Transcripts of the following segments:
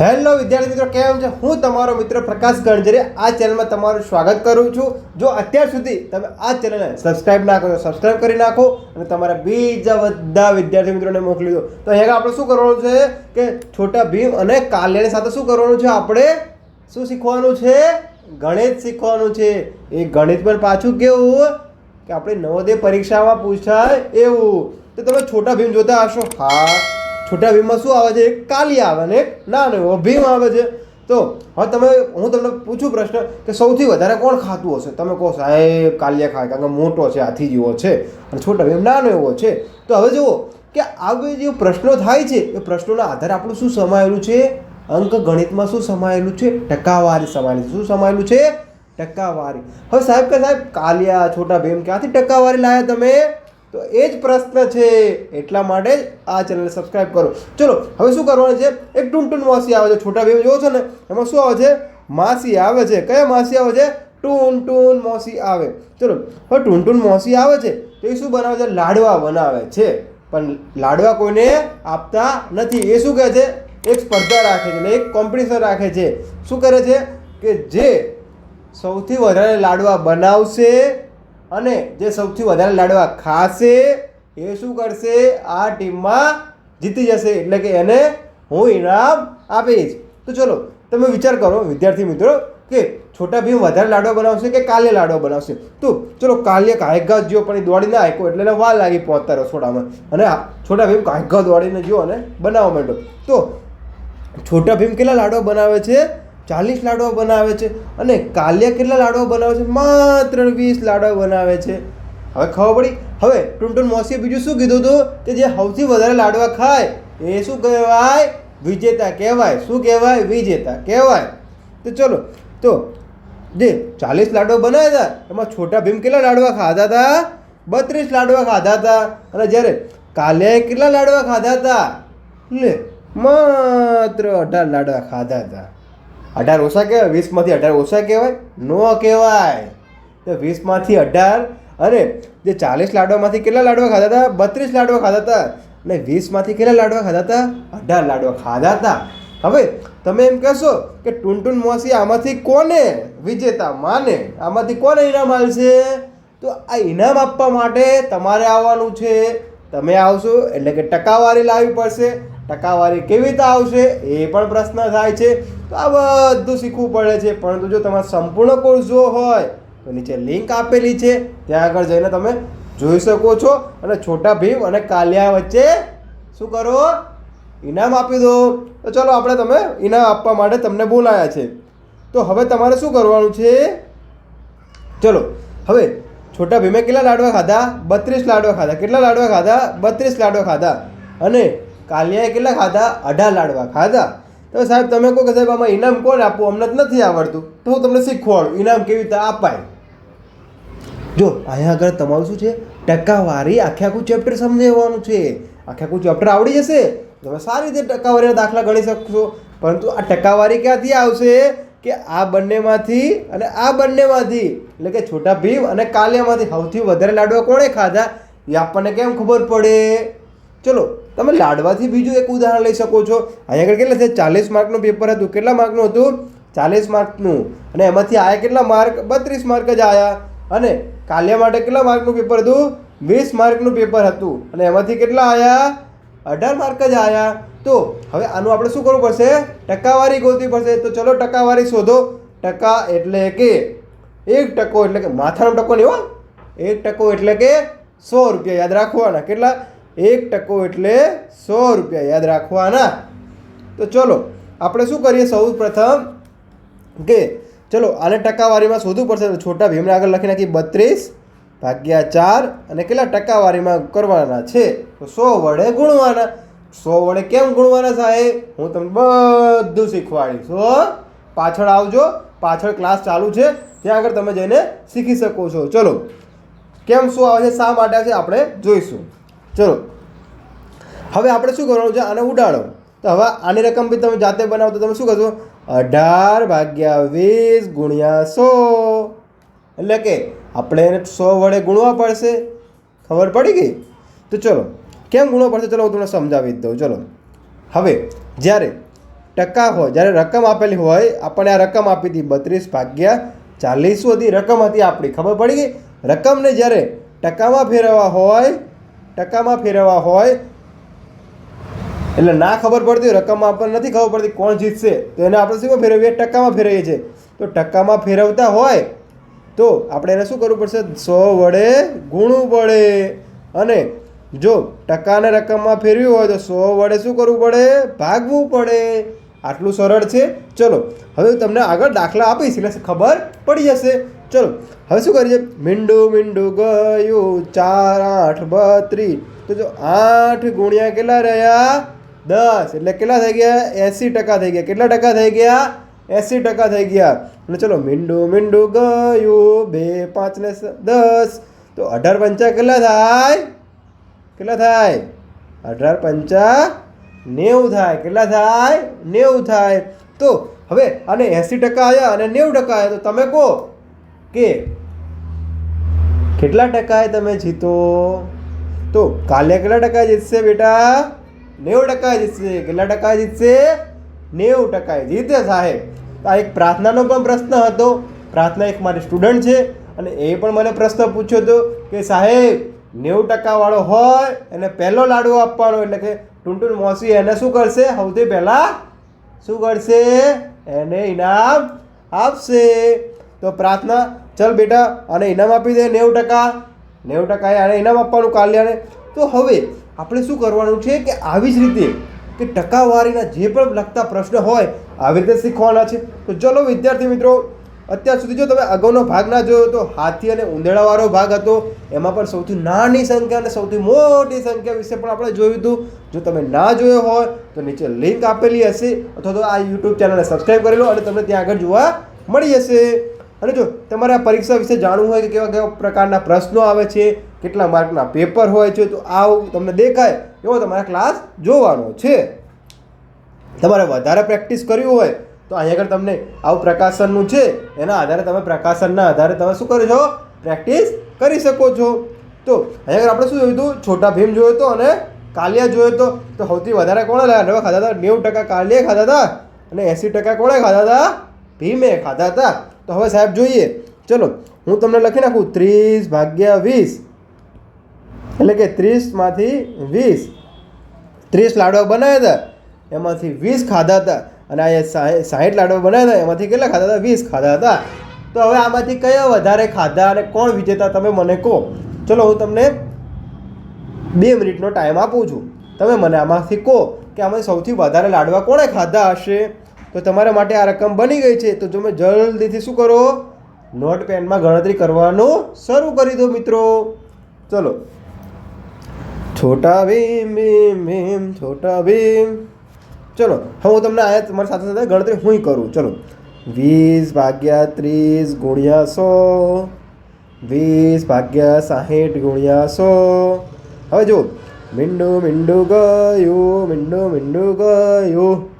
Hello વિદ્યાર્થી મિત્રો, કેમ છે? હું તમારો મિત્ર પ્રકાશ ગણજરે. આ ચેનલમાં તમારું સ્વાગત કરું છું. જો અત્યાર સુધી તમે આ ચેનલને સબસ્ક્રાઇબ ના કરો સબસ્ક્રાઇબ કરી નાખો અને તમારા બીજા બધા વિદ્યાર્થી મિત્રોને મોકલી દો. તો અહીંયા આપણે શું કરવાનું છે કે છોટા ભીમ અને કાલ્યાની સાથે શું કરવાનું છે? આપણે શું શીખવાનું છે? ગણિત શીખવાનું છે. એ ગણિત પણ પાછું કેવું કે આપણે નવોદય પરીક્ષામાં પૂછાય એવું. તો તમે છોટા ભીમ જોતા હશો? હા. છોટા ભીમમાં શું આવે છે? એક કાલિયા આવે ને એક નાનો એવો ભીમ આવે છે. તો હવે તમે, હું તમને પૂછું પ્રશ્ન કે સૌથી વધારે કોણ ખાતું હશે? તમે કહો સાહેબ કાલિયા ખાય, કારણ કે મોટો છે હાથી જેવો છે, અને છોટા ભીમ નાનો એવો છે. તો હવે જુઓ કે આ જે પ્રશ્નો થાય છે, એ પ્રશ્નોના આધારે આપણું શું સમાયેલું છે? અંક ગણિતમાં શું સમાયેલું છે? ટકાવારી સમાયેલી શું સમાયેલું છે? ટકાવારી. હવે સાહેબ કે સાહેબ, કાલિયા છોટા ભીમ ક્યાંથી ટકાવારી લાયા તમે? તો એ જ પ્રશ્ન છે. એટલા માટે જ આ ચેનલ સબસ્ક્રાઇબ કરો. ચલો, હવે શું કરવાનું છે? એક ટૂન માસી આવે છે. છોટા ભાઈ જોવો છો ને, એમાં શું આવે છે? માસી આવે છે. કયા માસી આવે છે? ટૂન ટૂન મોસી આવે. ચલો, હવે ટૂન ટૂન મોસી આવે છે, તો એ શું બનાવે છે? લાડવા બનાવે છે. પણ લાડવા કોઈને આપતા નથી. એ શું કહે છે? એક સ્પર્ધા રાખે છે એક કોમ્પિટિશન રાખે છે. શું કરે છે? કે જે સૌથી વધારે લાડવા બનાવશે અને જે સૌથી વધારે લાડવા ખાશે એ શું કરશે? આ ટીમમાં જીતી જશે. એટલે કે એને હું ઇનામ આપીશ. તો ચલો, તમે વિચાર કરો વિદ્યાર્થી મિત્રો કે છોટા ભીમ વધારે લાડવા બનાવશે કે કાલે લાડવા બનાવશે? તો ચલો, કાલે કાયગા જ્યો પણ એ દોડી ના એટલે એને વાર લાગી પહોંચતા રસોડામાં અને છોટા ભીમ કાયગા દોડીને જ્યો અને બનાવવા માંડ્યો. તો છોટા ભીમ કેટલા લાડવા બનાવે છે? ચાલીસ લાડવા બનાવે છે અને કાલિયા કેટલા લાડવા બનાવે છે? માત્ર વીસ લાડવા બનાવે છે. હવે ખબર પડી? હવે ટુનટુન મોસીએ બીજું શું કીધું હતું? કે જે સૌથી વધારે લાડવા ખાય, એ શું કહેવાય? વિજેતા કહેવાય. શું કહેવાય? વિજેતા કહેવાય. તો ચલો, તો જે ચાલીસ લાડવા બનાવ્યા હતા, એમાં છોટા ભીમ કેટલા લાડવા ખાધા હતા? બત્રીસ લાડવા ખાધા હતા. અને જ્યારે કાલિયાએ કેટલા લાડવા ખાધા હતા? લે, માત્ર અઢાર લાડવા ખાધા હતા. અઢાર ઓછા કહેવાય, વીસમાંથી અઢાર ઓછા કહેવાય? નો કહેવાય. તો વીસમાંથી અઢાર અને જે ચાલીસ લાડવામાંથી કેટલા લાડવા ખાધા હતા? બત્રીસ લાડવા ખાધા હતા. અને વીસમાંથી કેટલા લાડવા ખાધા હતા? અઢાર લાડવા ખાધા હતા. હવે તમે એમ કહેશો કે ટૂન ટૂન મોસી આમાંથી કોને વિજેતા માને? આમાંથી કોને ઇનામ આવશે તો આ ઇનામ આપવા માટે તમારે આવવાનું છે. તમે આવશો એટલે કે ટકાવારી લાવવી પડશે. ટકાવારી કેવી રીતે આવશે એ પણ પ્રશ્ન થાય છે. તો આ બધું શીખવું પડે છે. પરંતુ જો તમારે સંપૂર્ણ કોર્સ જો હોય, તો નીચે લિંક આપેલી છે. ત્યાં આગળ જઈને તમે જોઈ શકો છો. અને છોટા ભીમ અને કાલિયા વચ્ચે શું કરો? ઇનામ આપી દો. તો ચલો આપણે તમે ઇનામ આપવા માટે તમને બોલાયા છે. તો હવે તમારે શું કરવાનું છે? ચલો, હવે છોટા ભીમે કેટલા લાડવા ખાધા? બત્રીસ લાડવા ખાધા. કેટલા લાડવા ખાધા? બત્રીસ લાડવા ખાધા. અને કાલિયાએ કેટલા ખાધા? અઢાર લાડવા ખાધા. તો સાહેબ, તમે કહો કે સાહેબ, આમાં ઇનામ કોણ આપવું? અમને જ નથી આવડતું. તો હું તમને શીખવાડું, ઇનામ કેવી રીતે અપાય? જો, અહીંયા આગળ તમારું શું છે? ટકાવારી આખે આખું ચેપ્ટર સમજાવવાનું છે. આખે આખું ચેપ્ટર આવડી જશે. તમે સારી રીતે ટકાવારીના દાખલા ગણી શકશો. પરંતુ આ ટકાવારી ક્યાંથી આવશે? કે આ બંનેમાંથી અને આ બંનેમાંથી. એટલે કે છોટા ભીમ અને કાલિયામાંથી સૌથી વધારે લાડવા કોણે ખાધા? એ આપણને કેમ ખબર પડે? ચલો તમે લાડવાથી બીજું એક ઉદાહરણ લઈ શકો છો. અહીંયા આગળ કેટલા છે? ચાલીસ માર્કનું પેપર હતું. કેટલા માર્કનું હતું? ચાલીસ માર્કનું. અને એમાંથી આયા કેટલા માર્ક? બત્રીસ માર્ક જ આવ્યા અને કાલિયા માટે કેટલા માર્કનું પેપર હતું? વીસ માર્કનું પેપર હતું. અને એમાંથી કેટલા આવ્યા અઢાર માર્ક જ આવ્યા તો હવે આનું આપણે શું કરવું પડશે? ટકાવારી ગોતવી પડશે. તો ચલો ટકાવારી શોધો. ટકા એટલે કે એક ટકો એટલે કે માથાનો ટકો નહીં હો. એક ટકો એટલે કે સો રૂપિયા. યાદ રાખવાના. કેટલા? એક ટકો એટલે સો રૂપિયા, યાદ રાખવાના. તો ચલો, આપણે શું કરીએ સૌ પ્રથમ? કે ચલો, આને ટકાવારીમાં શોધવું પડશે. છોટા ભીમને આગળ લખી નાખી બત્રીસ ભાગ્યા ચાર, અને કેટલા ટકાવારીમાં કરવાના છે? તો સો વડે ગુણવાના. સો વડે કેમ ગુણવાના સાહેબ? હું તમને બધું શીખવાડીશ, હો. પાછળ આવજો. પાછળ ક્લાસ ચાલુ છે. ત્યાં આગળ તમે જઈને શીખી શકો છો. ચલો, કેમ શું આવે છે? શા માટે છે? આપણે જોઈશું. ચલો. હવે આપણે શું કરવાનું છે? આને ઉડાડો. તો હવે આની રકમ બી તમે જાતે બનાવો તો તમે શું કરશો? અઢાર ભાગ્યા વીસ ગુણ્યા સો. એટલે કે આપણે એને સો વડે ગુણવા પડશે. ખબર પડી ગઈ? તો ચલો. કેમ ગુણવા પડશે? ચલો, હું તમને સમજાવી દઉં. ચલો. હવે, જ્યારે ટકા હોય, જ્યારે રકમ આપેલી હોય, આપણને આ રકમ આપી હતી બત્રીસ ભાગ્યા ચાલીસ સુધી. રકમ હતી આપણી. ખબર પડી ગઈ? રકમને જ્યારે ટકામાં ફેરવવા હોય ટકામાં ફેરવવા હોય, એટલે ના ખબર પડતી રકમમાં આપણને નથી ખબર પડતી કોણ જીતશે, તો એને આપણે શું ફેરવીએ? ટકામાં ફેરવીએ છીએ. તો ટકામાં ફેરવતા હોય, તો આપણે એને શું કરવું પડશે? સો વડે ગુણવું પડે. અને જો ટકાને રકમમાં ફેરવી હોય, તો સો વડે શું કરવું પડે? ભાગવું પડે. આટલું સરળ છે. ચલો, હવે હું તમને આગળ દાખલા આપીશ, એટલે ખબર પડી જશે. ચલો, હવે શું કરીએ? મીંડું મીંડું ગયું, ચાર, આઠ, બત્રીસ. તો જો આઠ ગુણ્યા કેટલા રહ્યા? દસ. એટલે કેટલા થઈ ગયા? એંસી ટકા થઈ ગયા. કેટલા ટકા થઈ ગયા? એંસી ટકા થઈ ગયા. અને ચલો, મીંડું મીંડું ગયું, બે, પાંચ ને દસ. તો અઢાર પંચા કેટલા થાય? કેટલા થાય? અઢાર પંચા નેવું થાય. કેટલા થાય? નેવું થાય. તો હવે અને એંસી ટકા આવ્યા અને નેવું ટકા આવ્યા તો તમે કહો કે કેટલા ટકાએ તમે જીતો? તો કાલે કેટલા ટકા જીતશે બેટા? નેવું ટકા જીતશે. કેટલા ટકા જીતશે? નેવું ટકા જીતે સાહેબ. આ એક પ્રાર્થનાનો પણ પ્રશ્ન હતો. પ્રાર્થના એક મારી સ્ટુડન્ટ છે અને એ પણ મને પ્રશ્ન પૂછ્યો હતો કે સાહેબ, નેવું ટકાવાળો હોય એને પહેલો લાડુ આપવાનો એટલે કે ટુનટુન મોસી એને શું કરશે? સૌથી પહેલાં શું કરશે? એને ઇનામ આપશે. તો પ્રાર્થના, ચલ બેટા, આને ઇનામ આપી દે નેવું ટકા. નેવું ટકા આને ઇનામ આપવાનું કાલ્યાને. તો હવે આપણે શું કરવાનું છે કે આવી જ રીતે કે ટકાવારીના જે પણ લગતા પ્રશ્ન હોય, આવી રીતે શીખવાના છે. તો ચલો વિદ્યાર્થી મિત્રો, અત્યાર સુધી જો તમે અગાઉનો ભાગ ના જોયો તો હાથી અને ઉંદેડાવાળો ભાગ હતો. એમાં પણ સૌથી નાની સંખ્યા અને સૌથી મોટી સંખ્યા વિશે પણ આપણે જોયું હતું. જો તમે ના જોયો હોય, તો નીચે લિંક આપેલી હશે અથવા તો આ યુટ્યુબ ચેનલને સબસ્ક્રાઈબ કરી લો અને તમને ત્યાં આગળ જોવા મળી જશે. અને જો તમારે આ પરીક્ષા વિશે જાણવું હોય કે કેવા કેવા પ્રકારના પ્રશ્નો આવે છે, કેટલા માર્કના પેપર હોય છે, તો આવું તમને દેખાય એવો તમારે ક્લાસ જોવાનો છે. તમારે વધારે પ્રેક્ટિસ કરવી હોય તો અહીંયા આગળ તમને આવું પ્રકાશનનું છે, એના આધારે તમે પ્રકાશનના આધારે તમે શું કરો છો પ્રેક્ટિસ કરી શકો છો. તો અહીંયા આગળ આપણે શું જોયું હતું? છોટા ભીમ જોયો હતો અને કાલિયા જોયો હતો. તો સૌથી વધારે કોણે લાડવા ખાધા હતા? નેવું ટકા કાલિયા ખાધા હતા અને એંસી ટકા કોણે ખાધા હતા? ભીમે ખાધા હતા. તો હવે સાહેબ જોઈએ. ચલો, હું તમને લખી નાખું. ત્રીસ ભાગ્યા વીસ. એટલે કે ત્રીસમાંથી વીસ. ત્રીસ લાડવા બનાવ્યા હતા. એમાંથી વીસ ખાધા હતા. અને આ સાહીઠ લાડવા બનાવ્યા હતા. એમાંથી કેટલા ખાધા હતા? વીસ ખાધા હતા. તો હવે આમાંથી કયા વધારે ખાધા અને કોણ વિજેતા તમે મને કહો. ચલો, હું તમને બે મિનિટનો ટાઈમ આપું છું. તમે મને આમાંથી કહો કે આમાંથી સૌથી વધારે લાડવા કોણે ખાધા હશે? તો તમારા માટે આ રકમ બની ગઈ છે. તો તમે જલ્દીથી શું કરો? નોટ પેનમાં ગણતરી કરવાનું શરૂ કરી દો મિત્રો. ચલો. છોટા ભીમ ભીમ ભીમ, છોટા ભીમ. ચલો હું તમને આ તમારી સાથે સાથે ગણતરી હું કરું. ચલો. વીસ ભાગ્યા ત્રીસ ગુણ્યા સો. વીસ ભાગ્યા સાહીઠ ગુણ્યા સો. હવે જો મીંડું મીંડું ગયું, મીંડું મીંડું ગયું.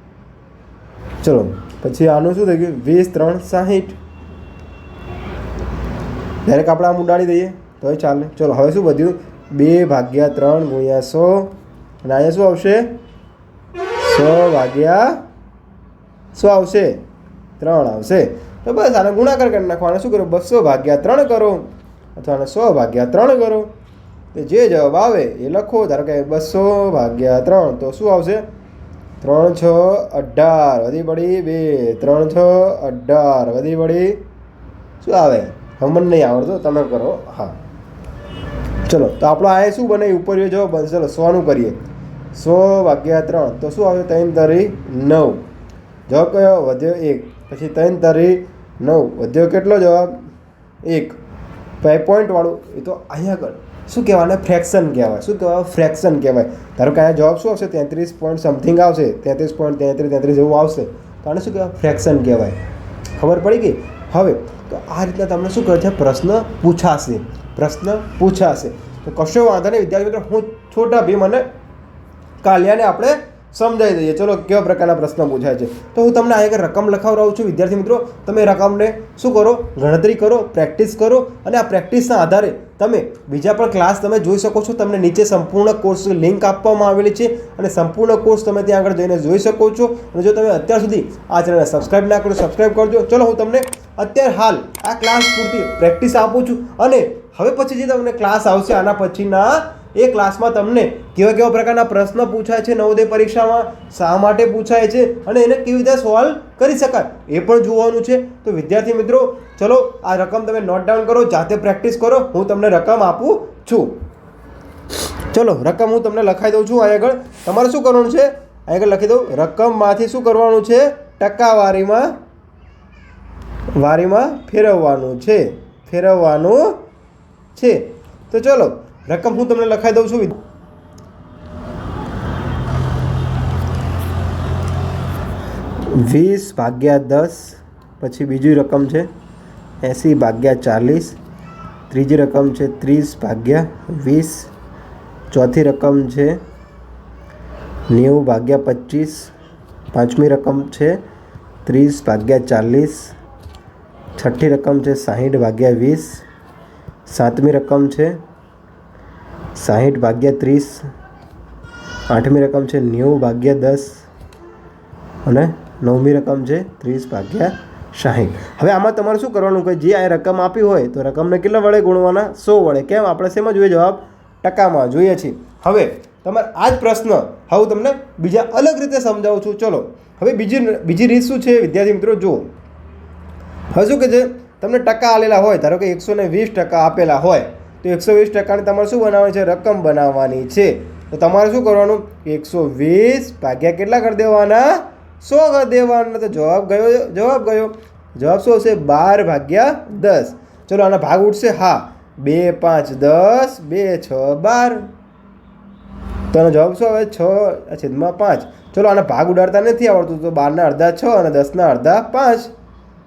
ચલો, પછી આનું શું થઈ ગયું? વીસ, ત્રણ, સાહીઠ. દરેક આપણે આમ ઉડાડી દઈએ. તોય ચાલે. ચલો, હવે શું વધ્યું બે ભાગ્યા ત્રણ ગુણ્યા સો. અને અહીંયા શું આવશે? સો ભાગ્યા શું આવશે? ત્રણ આવશે. તો બસ આને ગુણાકાર કરી નાખવાનો. શું કરો? બસો ભાગ્યા ત્રણ કરો. અથવા આને સો ભાગ્યા ત્રણ કરો. તો જે જવાબ આવે એ લખો. ધારો કે બસો ભાગ્યા ત્રણ, તો શું આવશે? ત્રણ, છ, અઢાર. વધી પડી બે, ત્રણ, છ, અઢાર. વધી પડી શું આવે? હમણ નહીં આવડતો, તમે કરો. હા. ચલો, તો આપણો આ શું બને? ઉપર જો બનશે, ચલો, સોનું કરીએ. સો ભાગ્યા ત્રણ. તો શું આવે? ત્રણ તરી નવ. જવાબ કયો? વધ્યો એક. પછી ત્રણ તરી નવ. વધ્યો કેટલો જવાબ? એક. પછી પોઈન્ટવાળું એ તો અહીંયા આગળ. શું કહેવાય? આને ફ્રેક્શન કહેવાય. શું કહેવાય? ફ્રેક્શન કહેવાય. ધારો કે અહીંયા જવાબ શું આવશે? તેત્રીસ પોઈન્ટ સમથિંગ આવશે. તેત્રીસ પોઈન્ટ તેત્રીસ તેત્રીસ જેવું આવશે. તો આને શું કહેવાય? ફ્રેક્શન કહેવાય. ખબર પડી ગઈ? હવે, તો આ રીતના તમને શું કરે છે? પ્રશ્ન પૂછાશે. પ્રશ્ન પૂછાશે. તો કશો વાંધો નહીં, વિદ્યાર્થી મિત્રો, હું છોટા ભીમ અને કાલિયાને આપણે સમજાવી દઈએ. ચલો, કેવા પ્રકારના પ્રશ્ન પૂછાય છે? તો હું તમને આગળ રકમ લખાવડાવું છું, વિદ્યાર્થી મિત્રો. તમે રકમને શું કરો? ગણતરી કરો, પ્રેક્ટિસ કરો અને આ પ્રેક્ટિસના આધારે તમે બીજા પણ ક્લાસ તમે જોઈ શકો છો. તમને નીચે સંપૂર્ણ કોર્સ લિંક આપવામાં આવેલી છે અને સંપૂર્ણ કોર્સ તમે ત્યાં આગળ જઈને જોઈ શકો છો. અને જો તમે અત્યાર સુધી આ ચેનલને સબસ્ક્રાઈબ ના કરો સબસ્ક્રાઈબ કરજો. ચલો, હું તમને અત્યારે હાલ આ ક્લાસ પૂરતી પ્રેક્ટિસ આપું છું. અને હવે પછી જે તમને ક્લાસ આવશે, આના પછીના એ ક્લાસમાં તમને કેવા કેવા પ્રકારના પ્રશ્ન પૂછાય છે નવોદય પરીક્ષામાં, શા માટે પૂછાય છે અને એને કેવી રીતે સોલ્વ કરી શકાય, એ પણ જોવાનું છે. તો વિદ્યાર્થી મિત્રો, ચલો આ રકમ તમે નોટ ડાઉન કરો, જાતે પ્રેક્ટિસ કરો, હું તમને રકમ આપું છું. ચલો, રકમ હું તમને લખાઈ દઉં છું અહીં આગળ. તમારે શું કરવાનું છે? અહીં આગળ લખી દઉં. રકમમાંથી શું કરવાનું છે? ટકાવારીમાં, વારીમાં ફેરવવાનું છે. ફેરવવાનું છે. તો ચલો રકમ હું તમને લખાઈ દઉં છું વીસ ભાગ્યા દસ, પછી બીજી રકમ છે એંસી ભાગ્યા ચાલીસ, ત્રીજી રકમ છે ત્રીસ ભાગ્યા વીસ, ચોથી રકમ છે નેવું ભાગ્યા પચીસ, પાંચમી રકમ છે ત્રીસ ભાગ્યા ચાલીસ, છઠ્ઠી રકમ છે સાહીઠ ભાગ્યા વીસ, સાતમી રકમ છે સાહીઠ ભાગ્યા ત્રીસ, આઠમી રકમ છે નેવું ભાગ્યા દસ અને નવમી રકમ છે ત્રીસ ભાગ્યા સાહીઠ. હવે આમાં તમારે શું કરવાનું કે જે આ રકમ આપી હોય તો રકમને કેટલા વડે ગુણવાના? સો વડે. કેમ? આપણે શેમાં જોઈએ જવાબ ટકામાં જોઈએ છીએ. હવે તમારે આ જ પ્રશ્ન હવે તમને બીજા અલગ રીતે સમજાવું છું. ચલો. હવે બીજી બીજી રીત શું છે? વિદ્યાર્થી મિત્રો, જુઓ. હવે શું કે છે તમને ટકા આલેલા હોય, ધારો કે એકસો વીસ ટકા આપેલા હોય તો એકસો વીસ ટકાની તમારે શું બનાવવાની છે? રકમ બનાવવાની છે. તો તમારે શું કરવાનું? એકસો વીસ ભાગ્યા કેટલા કરી દેવાના? સો કરી દેવાના. તો જવાબ ગયો જવાબ ગયો. જવાબ શું હશે? બાર ભાગ્યા દસ. ચલો, આના ભાગ ઉઠશે હા. બે, પાંચ, દસ. બે, છ, બાર. તો આનો જવાબ શું આવે? છ છેદમાં પાંચ. ચલો, આના ભાગ ઉડાડતા નથી આવડતું. તો બારના અડધા છ અને દસના અડધા પાંચ.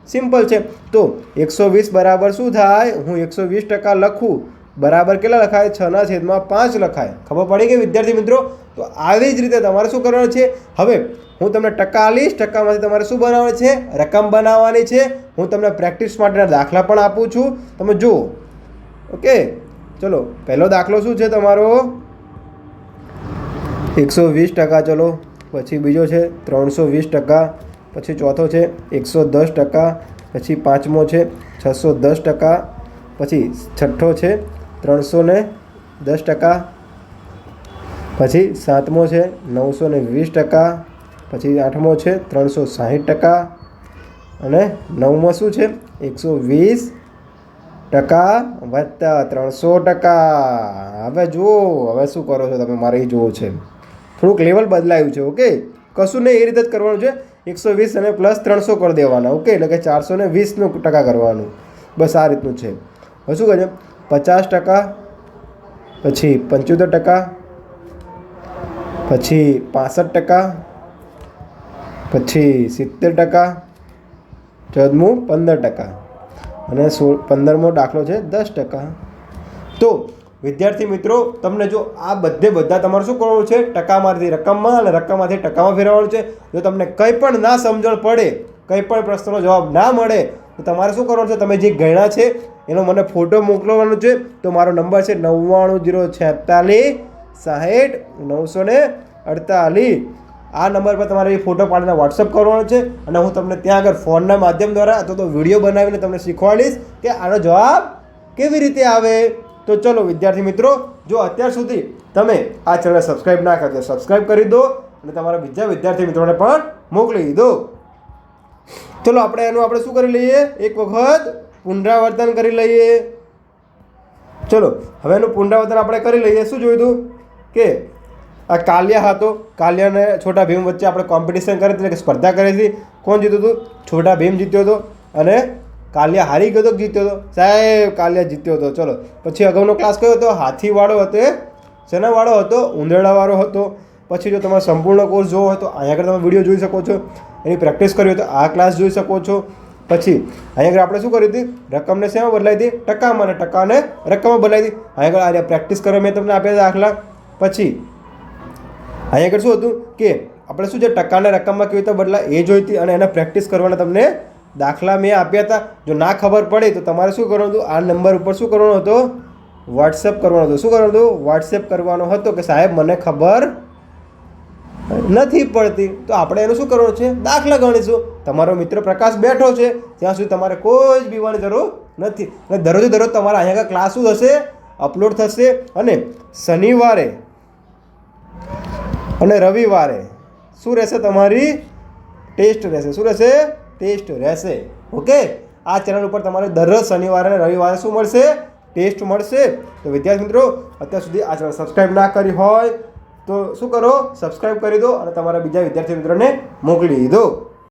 સિમ્પલ છે. તો એકસો વીસ બરાબર શું થાય? હું એકસો વીસ ટકા લખું. બરાબર કેટલા લખાય? છના છેદમાં પાંચ લખાય. ખબર પડી કે વિદ્યાર્થી મિત્રો? તો આવી જ રીતે તમારે શું કરવાનું છે? હવે હું તમને ટકા આલીશ ટકામાંથી તમારે શું બનાવવાનું છે? રકમ બનાવવાની છે. હું તમને પ્રેક્ટિસ માટેના દાખલા પણ આપું છું. તમે જુઓ. ઓકે? ચલો, પહેલો દાખલો શું છે તમારો? એકસો વીસ ટકા, ચલો. પછી બીજો છે ત્રણસો વીસ ટકા. પછી ચોથો છે એકસો દસ ટકા. પછી પાંચમો છે છસો દસ ટકા. પછી છઠ્ઠો છે ત્રણસો ને દસ ટકા, પછી સાતમો છે નવસો ને વીસ ટકા, પછી આઠમો છે ત્રણસો સાહીઠ ટકા અને નવમો શું છે એકસો વીસ ટકા વત્તા ત્રણસો ટકા. હવે જુઓ, હવે શું કરો છો તમે? મારે એ જોવું છે. થોડુંક લેવલ બદલાયું છે ઓકે કશું નહીં, એ રીતે જ કરવાનું છે. એકસો વીસ અને પ્લસ ત્રણસો કરી દેવાના ઓકે એટલે કે ચારસો ને વીસનું ટકા કરવાનું. બસ આ રીતનું છે. હવે શું કહે છે પચાસ ટકા, પછી પંચોતેર ટકા, પછી પાસઠ ટકા, પછી સિત્તેર ટકા, ચૌદમું પંદર ટકા અને સોળ પંદરમો દાખલો છે દસ ટકા. તો વિદ્યાર્થી મિત્રો, તમને જો આ બધે બધા તમારે શું કરવાનું છે? ટકામાંથી રકમમાં અને રકમમાંથી ટકામાં ફેરવવાનું છે. જો તમને કંઈ પણ ના સમજણ પડે, કંઈ પણ પ્રશ્નનો જવાબ ના મળે તો તમારે શું કરવાનું છે? તમે જે ગણ્યા છે, એનો મને ફોટો મોકલવાનો છે, તો મારો નંબર છે નવ્વાણું જીરો છેતાલીસ, સાહીઠ, નવસો ને અડતાલીસ. આ નંબર પર તમારે એ ફોટો પાડીને વોટ્સઅપ કરવાનો છે અને હું તમને ત્યાં આગળ ફોનના માધ્યમ દ્વારા અથવા તો વીડિયો બનાવીને તમને શીખવાડીશ કે આનો જવાબ કેવી રીતે આવે. તો ચલો, વિદ્યાર્થી મિત્રો, જો અત્યાર સુધી તમે આ ચેનલ સબસ્ક્રાઈબ ના કરતો સબસ્ક્રાઈબ કરી દો અને તમારા બીજા વિદ્યાર્થી મિત્રોને પણ મોકલી દો. ચલો આપણે એનું આપણે શું કરી લઈએ? એક વખત પુનરાવર્તન કરી લઈએ. ચલો, હવે એનું પુનરાવર્તન આપણે કરી લઈએ. શું જોયું હતું કે આ કાલિયા હતો. કાલિયા અને છોટા ભીમ વચ્ચે આપણે કોમ્પિટિશન કરી હતી સ્પર્ધા કરી હતી. કોણ જીત્યું હતું છોટા ભીમ જીત્યો હતો અને કાલિયા હારી ગયો હતો જીત્યો હતો? સાહેબ, કાલિયા જીત્યો હતો. ચલો, પછી અગાઉનો ક્લાસ કયો હતો? હાથીવાળો હતો. શેનાવાળો હતો? ઉંદરડાવાળો હતો. પછી જો તમારે સંપૂર્ણ કોર્સ જોવો હોય તો અહીંયા આગળ તમે વીડિયો જોઈ શકો છો. એની પ્રેક્ટિસ કરવી હોય તો આ ક્લાસ જોઈ શકો છો. પછી અહીંયા આગળ આપણે શું કરી હતી? રકમને શેમાં બદલાઈ હતી? ટકામાં. અને ટકાને રકમમાં બદલાઈ હતી. અહીંયા આગળ આ પ્રેક્ટિસ કરવા મેં તમને આપ્યા દાખલા. પછી અહીંયા આગળ શું હતું કે આપણે શું છે? ટકાને રકમમાં કેવી રીતે બદલાય એ જોઈતી અને એને પ્રેક્ટિસ કરવાના તમને દાખલા મેં આપ્યા હતા. જો ના ખબર પડે તો તમારે શું કરવાનું હતું? આ નંબર ઉપર શું કરવાનો હતો? વોટ્સએપ કરવાનો હતો. શું કરવાનું હતું? વોટ્સએપ કરવાનો હતો કે સાહેબ, મને ખબર નથી પડતી. તો આપણે એનું શું કરવાનું છે? દાખલા ગણીશું. તમારો મિત્ર પ્રકાશ બેઠો છે. ત્યાં સુધી તમારે કોઈ જ બીવાની જરૂર નથી. અને દરરોજ દરરોજ તમારા અહીંયા ક્લાસ શું થશે? અપલોડ થશે. અને શનિવારે અને રવિવારે શું રહેશે તમારી? ટેસ્ટ રહેશે. શું રહેશે? ટેસ્ટ રહેશે. ઓકે? આ ચેનલ ઉપર તમારે દરરોજ શનિવારે અને રવિવારે શું મળશે? ટેસ્ટ મળશે. તો વિદ્યાર્થી મિત્રો, અત્યાર સુધી આ ચેનલ સબસ્ક્રાઈબ ના કરી હોય તો શું કરો સબસ્ક્રાઈબ કરી દો અને તમારા બીજા વિદ્યાર્થી મિત્રોને મોકલી દો